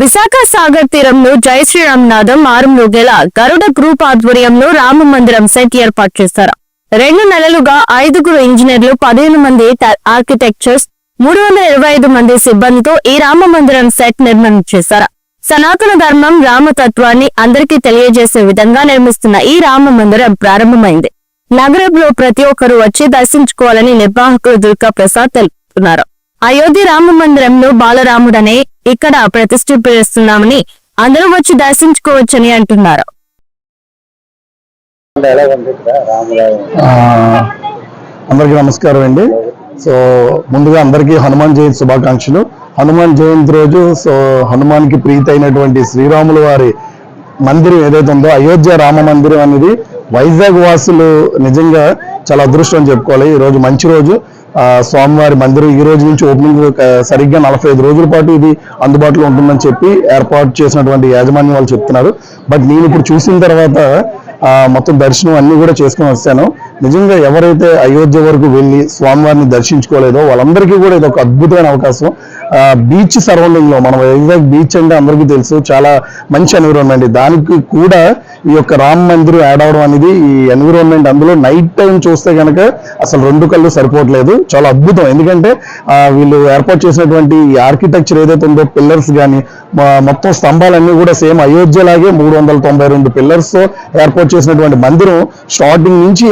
విశాఖ సాగర్ తీరంలో జై శ్రీరామ్ నాదం ఆరుమూగేల గరుడ గ్రూప్ ఆధ్వర్యంలో రామ మందిరం సెట్ ఏర్పాటు చేశారు. రెండు నెలలుగా ఐదుగురు ఇంజనీర్లు పదిహేను మంది ఆర్కిటెక్చర్స్ మూడు వందల ఇరవై ఐదు మంది సిబ్బందితో ఈ రామ మందిరం సెట్ నిర్మాణం చేశారు. సనాతన ధర్మం రామతత్వాన్ని అందరికీ తెలియజేసే విధంగా నిర్మిస్తున్న ఈ రామ మందిరం ప్రారంభమైంది. నగరంలో ప్రతి ఒక్కరూ వచ్చి దర్శించుకోవాలని నిర్వాహకులు దుర్గా ప్రసాద్ తెలుపుతున్నారు. అయోధ్య రామ మందిరంలో బాలరాముడనే ఇక్కడ ప్రతిష్ఠిస్తున్నామని అందరూ వచ్చి దర్శించుకోవచ్చని అంటున్నారు. అందరికీ నమస్కారం అండి. సో ముందుగా అందరికీ హనుమాన్ జయంతి శుభాకాంక్షలు. హనుమాన్ జయంతి రోజు సో హనుమాన్కి ప్రీతి అయినటువంటి శ్రీరాముల వారి మందిరం ఏదైతే ఉందో అయోధ్య రామ మందిరం అనేది వైజాగ్ వాసులు నిజంగా చాలా అదృష్టం చెప్పుకోవాలి. ఈ రోజు మంచి రోజు. స్వామివారి మందిరం ఈ రోజు నుంచి ఓపెనింగ్ సరిగ్గా నలభై ఐదు రోజుల పాటు ఇది అందుబాటులో ఉంటుందని చెప్పి ఏర్పాటు చేసినటువంటి యాజమాన్యం వాళ్ళు చెప్తున్నారు. బట్ నేను ఇప్పుడు చూసిన తర్వాత మొత్తం దర్శనం అన్ని కూడా చేసుకుని వచ్చాను. నిజంగా ఎవరైతే అయోధ్య వరకు వెళ్ళి స్వామివారిని దర్శించుకోలేదో వాళ్ళందరికీ కూడా ఇది ఒక అద్భుతమైన అవకాశం. బీచ్ సరౌండింగ్లో లో ఎగ్జాక్ట్ బీచ్ అంటే అందరికీ తెలుసు చాలా మంచి ఎన్విరాన్మెంట్ దానికి కూడా ఈ యొక్క రామ్ మందిర్ యాడ్ అవడం అనేది ఈ ఎన్విరాన్మెంట్ అందులో నైట్ టైం చూస్తే కనుక అసలు రెండు కళ్ళు సరిపోవట్లేదు. చాలా అద్భుతం. ఎందుకంటే వీళ్ళు ఏర్పాటు చేసినటువంటి ఈ ఆర్కిటెక్చర్ ఏదైతే ఉందో పిల్లర్స్ కానీ మొత్తం స్తంభాలన్నీ కూడా సేమ్ అయోధ్య లాగే మూడు వందల తొంభై రెండు పిల్లర్స్తో ఏర్పాటు చేసినటువంటి మందిరం స్టార్టింగ్ నుంచి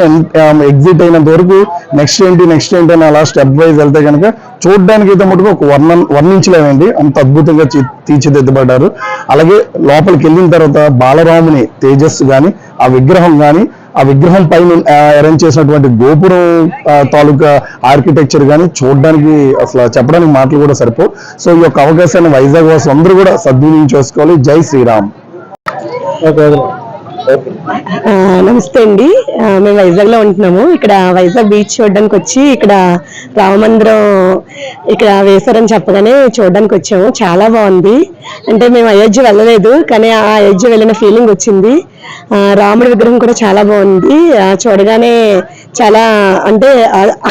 ఎగ్జిట్ అయినంత వరకు నెక్స్ట్ ఏంటి నెక్స్ట్ ఏంటి అని అలా స్టెప్ వైజ్ వెళ్తే కనుక చూడడానికి అయితే మటుకు ఒక వర్ణం వర్ణించలేమండి అంత అద్భుతంగా తీ- తీర్చిదిద్దబడ్డారు. అలాగే లోపలికి వెళ్ళిన తర్వాత బాలరాముని తేజస్సు కానీ ఆ విగ్రహం కానీ ఆ విగ్రహం పైన అరేంజ్ చేసినటువంటి గోపురం తాలూకా ఆర్కిటెక్చర్ కానీ చూడడానికి అసలు చెప్పడానికి మాటలు కూడా సరిపో సో ఈ యొక్క అవకాశాన్ని వైజాగ్ వాసులు అందరూ కూడా సద్వినియోగం చేసుకోవాలి. జై శ్రీరామ్. ఓకే నమస్తే అండి. మేము వైజాగ్లో ఉంటున్నాము. ఇక్కడ వైజాగ్ బీచ్ చూడడానికి వచ్చి ఇక్కడ రామమందిరం ఇక్కడ వేశారని చెప్పగానే చూడడానికి వచ్చాము. చాలా బాగుంది. అంటే మేము అయోధ్య వెళ్ళలేదు కానీ ఆ అయోధ్య వెళ్ళిన ఫీలింగ్ వచ్చింది. రాముడి విగ్రహం కూడా చాలా బాగుంది. చూడగానే చాలా అంటే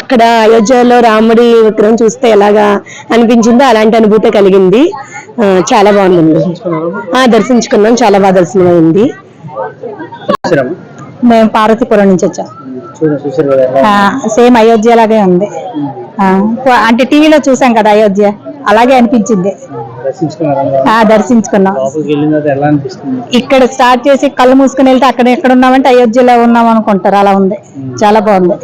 అక్కడ అయోధ్యలో రాముడి విగ్రహం చూస్తే ఎలాగా అనిపించిందో అలాంటి అనుభూతి కలిగింది. చాలా బాగుంది ఆ, దర్శించుకున్నాం. చాలా బాగా దర్శనమైంది. మేము పార్వతీపురం నుంచి వచ్చాం. సేమ్ అయోధ్య లాగే ఉంది అంటే టీవీలో చూసాం కదా అయోధ్య. అలాగే అనిపించింది. ఆ, దర్శించుకున్నాం. ఇక్కడ స్టార్ట్ చేసి కళ్ళు మూసుకుని వెళ్తే అక్కడ ఎక్కడ ఉన్నామంటే అయోధ్యలో ఉన్నాం అనుకుంటారు. అలా ఉంది. చాలా బాగుంది.